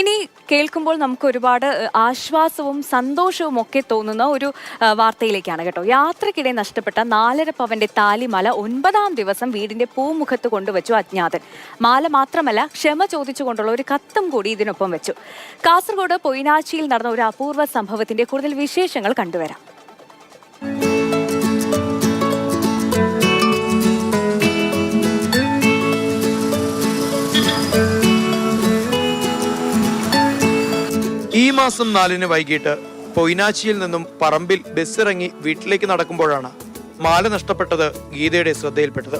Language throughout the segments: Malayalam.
ഇനി കേൾക്കുമ്പോൾ നമുക്ക് ഒരുപാട് ആശ്വാസവും സന്തോഷവും ഒക്കെ തോന്നുന്ന ഒരു വാർത്തയിലേക്കാണ് കേട്ടോ. യാത്രക്കിടെ നഷ്ടപ്പെട്ട നാലര പവന്റെ താലിമാല ഒൻപതാം ദിവസം വീടിന്റെ പൂമുഖത്ത് കൊണ്ടുവച്ചു അജ്ഞാതൻ. മാല മാത്രമല്ല ക്ഷമ ചോദിച്ചുകൊണ്ടുള്ള ഒരു കത്തും കൂടി ഇതിനൊപ്പം വെച്ചു. കാസർഗോഡ് പൊയിനാച്ചിയിൽ നടന്ന ഒരു അപൂർവ സംഭവത്തിന്റെ കൂടുതൽ വിശേഷങ്ങൾ കണ്ടുവരാം. മാസം നാലിന് വൈകിട്ട് പൊയ്നാച്ചിയിൽ നിന്നും പറമ്പിൽ ബസ്സിറങ്ങി വീട്ടിലേക്ക് നടക്കുമ്പോഴാണ് മാല നഷ്ടപ്പെട്ടത് ഗീതയുടെ ശ്രദ്ധയിൽപ്പെട്ടത്.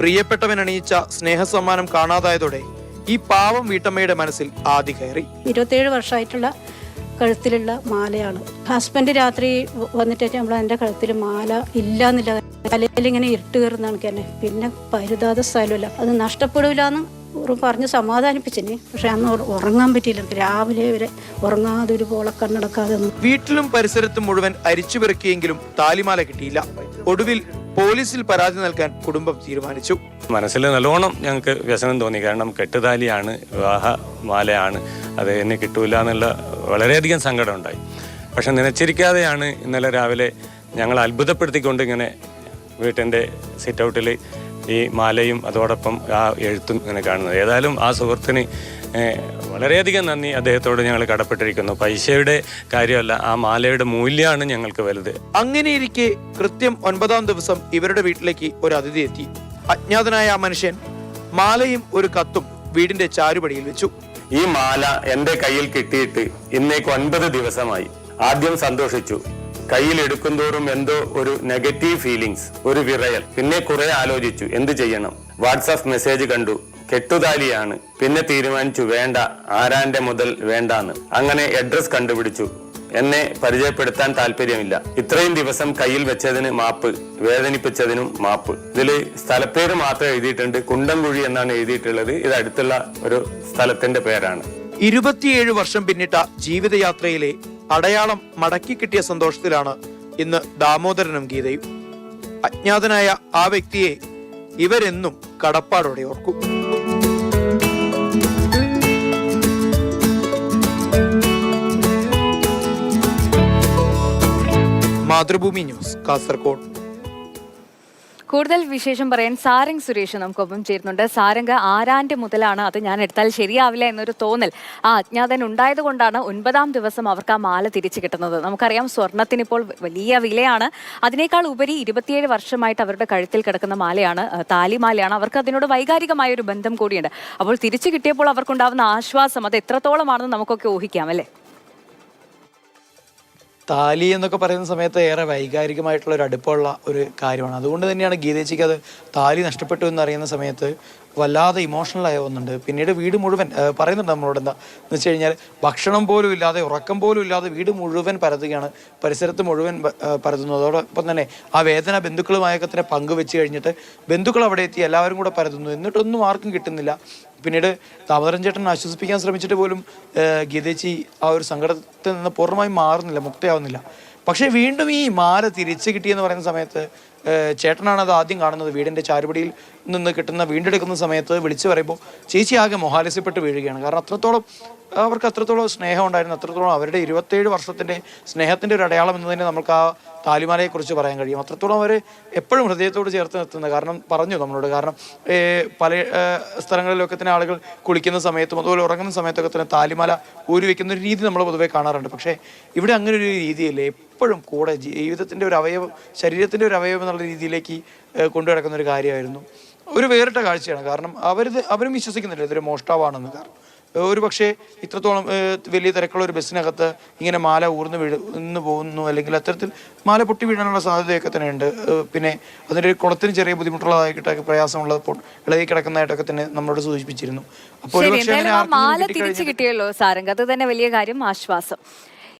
പ്രിയപ്പെട്ടവൻ അണിയിച്ച സ്നേഹസമ്മാനം കാണാതായതോടെ ഈ പാവം വീട്ടമ്മയുടെ മനസ്സിൽ ആദി കയറി. ഇരുപത്തിയേഴ് വർഷമായിട്ടുള്ള കഴുത്തിലുള്ള മാലയാണ്. ഹസ്ബൻഡ് രാത്രി വന്നിട്ട് നമ്മൾ എന്റെ കഴുത്തിൽ മാല ഇല്ല എന്നില്ല തലയിൽ ഇങ്ങനെ ഇരുട്ട് കയറുന്ന കണക്ക് പിന്നെ പരുതാത സ്ഥലമില്ല. അത് നഷ്ടപ്പെടില്ല എന്ന് പറഞ്ഞ് സമാധാനിപ്പിച്ചിന് പക്ഷെ അന്ന് ഉറ- ഉറങ്ങാൻ പറ്റിയില്ല. രാവിലെ വരെ ഉറങ്ങാതെ ഒരു പോളെ കണ്ണടക്കാതെ വീട്ടിലും പരിസരത്തും മുഴുവൻ അരിച്ചു പെറുക്കിയെങ്കിലും താലിമാല കിട്ടിയില്ല. ഒടുവിൽ പോലീസിൽ പരാതി നൽകാൻ കുടുംബം തീരുമാനിച്ചു. മനസ്സിൽ നല്ലോണം ഞങ്ങൾക്ക് വ്യസനം തോന്നി. കാരണം കെട്ടുതാലിയാണ് വിവാഹ മാലയാണ്. അത് എന്നെ കിട്ടൂല എന്നുള്ള വളരെയധികം സങ്കടം ഉണ്ടായി. പക്ഷെ നനച്ചിരിക്കാതെയാണ് ഇന്നലെ രാവിലെ ഞങ്ങൾ അത്ഭുതപ്പെടുത്തിക്കൊണ്ട് ഇങ്ങനെ വീട്ടിന്റെ സിറ്റ് ഔട്ടിൽ ഈ മാലയും അതോടൊപ്പം ആ എഴുത്തും ഇങ്ങനെ കാണുന്നത്. ഏതായാലും ആ സുഹൃത്തിന് വളരെയധികം നന്ദി അദ്ദേഹത്തോട് ഞങ്ങൾ കടപ്പെട്ടിരിക്കുന്നു. പൈസയുടെ കാര്യമല്ല ആ മാലയുടെ മൂല്യമാണ് ഞങ്ങൾക്ക് വലുത്. അങ്ങനെയിരിക്കെ കൃത്യം ഒൻപതാം ദിവസം ഇവരുടെ വീട്ടിലേക്ക് ഒരു അതിഥി എത്തി. അജ്ഞാതനായ ആ മനുഷ്യൻ മാലയും ഒരു കത്തും വീടിന്റെ ചാരുപടിയിൽ വെച്ചു. ഈ മാല എന്റെ കയ്യിൽ കിട്ടിയിട്ട് ഇന്നേക്ക് ഒൻപത് ദിവസമായി. ആദ്യം സന്തോഷിച്ചു കയ്യിൽ എടുക്കുന്തോറും എന്തോ ഒരു നെഗറ്റീവ് ഫീലിങ്സ് ഒരു വിറയൽ. പിന്നെ കുറെ ആലോചിച്ചു എന്ത് ചെയ്യണം? വാട്സാപ്പ് മെസ്സേജ് കണ്ടു കെട്ടുതാലിയാണ്. പിന്നെ തീരുമാനിച്ചു വേണ്ട ആരാന്റെ മുതൽ വേണ്ടാന്ന്. അങ്ങനെ അഡ്രസ് കണ്ടുപിടിച്ചു. എന്നെ പരിചയപ്പെടുത്താൻ താല്പര്യമില്ല. ഇത്രയും ദിവസം കയ്യിൽ വെച്ചതിന് മാപ്പ് വേദനിപ്പിച്ചതിനും മാപ്പ്. ഇതിൽ സ്ഥലപ്പേര് മാത്രം എഴുതിയിട്ടുണ്ട്. കുണ്ടംകുഴി എന്നാണ് എഴുതിയിട്ടുള്ളത്. ഇത് അടുത്തുള്ള ഒരു സ്ഥലത്തിന്റെ പേരാണ്. ഇരുപത്തിയേഴ് വർഷം പിന്നിട്ട ജീവിതയാത്രയിലെ അടയാളം മടക്കി കിട്ടിയ സന്തോഷത്തിലാണ് ഇന്ന് ദാമോദരനും ഗീതയും. അജ്ഞാതനായ ആ വ്യക്തിയെ ഇവരെന്നും കടപ്പാടോടെ ഓർക്കും. മാതൃഭൂമി ന്യൂസ് കാസർഗോഡ് കൂടുതൽ വിശേഷം പറയാൻ സാരംഗ് സുരേഷ് നമുക്കൊപ്പം ചേരുന്നുണ്ട്. സാരംഗ് ആരാന്റെ മുതലാണ് അത് ഞാൻ എടുത്താൽ ശരിയാവില്ല എന്നൊരു തോന്നൽ. ആ അജ്ഞാതൻ ഉണ്ടായത് കൊണ്ടാണ് ഒൻപതാം ദിവസം അവർക്ക് ആ മാല തിരിച്ചു കിട്ടുന്നത്. നമുക്കറിയാം സ്വർണത്തിന് ഇപ്പോൾ വലിയ വിലയാണ്. അതിനേക്കാൾ ഉപരി ഇരുപത്തിയേഴ് വർഷമായിട്ട് അവരുടെ കഴുത്തിൽ കിടക്കുന്ന മാലയാണ് താലിമാലയാണ്. അവർക്ക് അതിനോട് വൈകാരികമായ ഒരു ബന്ധം കൂടിയുണ്ട്. അപ്പോൾ തിരിച്ചു കിട്ടിയപ്പോൾ അവർക്കുണ്ടാവുന്ന ആശ്വാസം അത് എത്രത്തോളമാണെന്ന് നമുക്കൊക്കെ ഊഹിക്കാം അല്ലേ? താലി എന്നൊക്കെ പറയുന്ന സമയത്ത് ഏറെ വൈകാരികമായിട്ടുള്ള ഒരു അടുപ്പമുള്ള ഒരു കാര്യമാണ്. അതുകൊണ്ട് തന്നെയാണ് ഗീതേച്ചിക്ക് അത് താലി നഷ്ടപ്പെട്ടു എന്ന് അറിയുന്ന സമയത്ത് വല്ലാതെ ഇമോഷണൽ വന്നിട്ടുണ്ട് പിന്നീട് വീട് മുഴുവൻ പറയുന്നുണ്ട് നമ്മളോട് എന്താ എന്ന് വെച്ച് കഴിഞ്ഞാൽ ഭക്ഷണം പോലും ഇല്ലാതെ ഉറക്കം പോലും ഇല്ലാതെ വീട് മുഴുവൻ പരതുകയാണ് പരിസരത്ത് മുഴുവൻ പരതുന്നു. അതോടൊപ്പം തന്നെ ആ വേദന ബന്ധുക്കളുമായൊക്കെ തന്നെ പങ്കുവെച്ച് കഴിഞ്ഞിട്ട് ബന്ധുക്കൾ അവിടെ എത്തി എല്ലാവരും കൂടെ പരതുന്നു. എന്നിട്ടൊന്നും ആർക്കും കിട്ടുന്നില്ല. പിന്നീട് ദാമോദരൻ ചേട്ടൻ ആശ്വസിപ്പിക്കാൻ ശ്രമിച്ചിട്ട് പോലും ഗീതേച്ചി ആ ഒരു സങ്കടത്തിൽ നിന്ന് പൂർണമായും മാറുന്നില്ല മുക്തയാവുന്നില്ല. പക്ഷേ വീണ്ടും ഈ മാല തിരിച്ചു കിട്ടിയെന്ന് പറയുന്ന സമയത്ത് ചേട്ടനാണ് അത് ആദ്യം കാണുന്നത്. വീടിന്റെ ചാരുപടിയിൽ നിന്ന് കിട്ടുന്ന വീണ്ടെടുക്കുന്ന സമയത്ത് വിളിച്ചു പറയുമ്പോൾ ചേച്ചി ആകെ മൊഹാലസ്യപ്പെട്ട് വീഴുകയാണ്. കാരണം അത്രത്തോളം അവർക്ക് അത്രത്തോളം സ്നേഹം ഉണ്ടായിരുന്നു. അത്രത്തോളം അവരുടെ ഇരുപത്തേഴ് വർഷത്തിന്റെ സ്നേഹത്തിന്റെ ഒരു അടയാളം എന്ന് തന്നെ നമുക്ക് ആ താലിമാലയെക്കുറിച്ച് പറയാൻ കഴിയും. അത്രത്തോളം അവർ എപ്പോഴും ഹൃദയത്തോട് ചേർത്ത് നിർത്തുന്നത് കാരണം പറഞ്ഞു നമ്മളോട്. കാരണം പല സ്ഥലങ്ങളിലൊക്കെ തന്നെ ആളുകൾ കുളിക്കുന്ന സമയത്തും അതുപോലെ ഉറങ്ങുന്ന സമയത്തൊക്കെ തന്നെ താലിമാല ഊരി വെക്കുന്ന ഒരു രീതി നമ്മൾ പൊതുവെ കാണാറുണ്ട്. പക്ഷേ ഇവിടെ അങ്ങനെ ഒരു രീതിയില്ല. എപ്പോഴും കൂടെ ജീവിതത്തിന്റെ ഒരു അവയവം ശരീരത്തിന്റെ ഒരു അവയവം എന്നുള്ള രീതിയിലേക്ക് കൊണ്ടുനടക്കുന്ന കൊണ്ടു നടക്കുന്ന ഒരു കാര്യമായിരുന്നു. ഒരു വേറിട്ട കാഴ്ചയാണ്. കാരണം അവരിത് അവരും വിശ്വസിക്കുന്നില്ല ഇതൊരു മോഷ്ടാവാണെന്ന്. കാരണം ഒരു പക്ഷേ ഇത്രത്തോളം വലിയ തിരക്കുള്ള ഒരു ബസ്സിനകത്ത് ഇങ്ങനെ മാല ഊർന്ന് വീഴ് നിന്ന് പോകുന്നു അല്ലെങ്കിൽ അത്തരത്തിൽ മാല പൊട്ടി വീഴാനുള്ള സാധ്യതയൊക്കെ തന്നെ ഉണ്ട് പിന്നെ അതിന്റെ ഒരു കുളത്തിന് ചെറിയ ബുദ്ധിമുട്ടുള്ളതായിട്ടൊക്കെ പ്രയാസമുള്ളത് പൊ- ഇളകി കിടക്കുന്നതായിട്ടൊക്കെ തന്നെ നമ്മളോട് സൂചിപ്പിച്ചിരുന്നു. അപ്പോൾ മാല തിരിച്ചു കിട്ടിയല്ലോ സാരംഗ് അത് തന്നെ വലിയ കാര്യം ആശ്വാസം.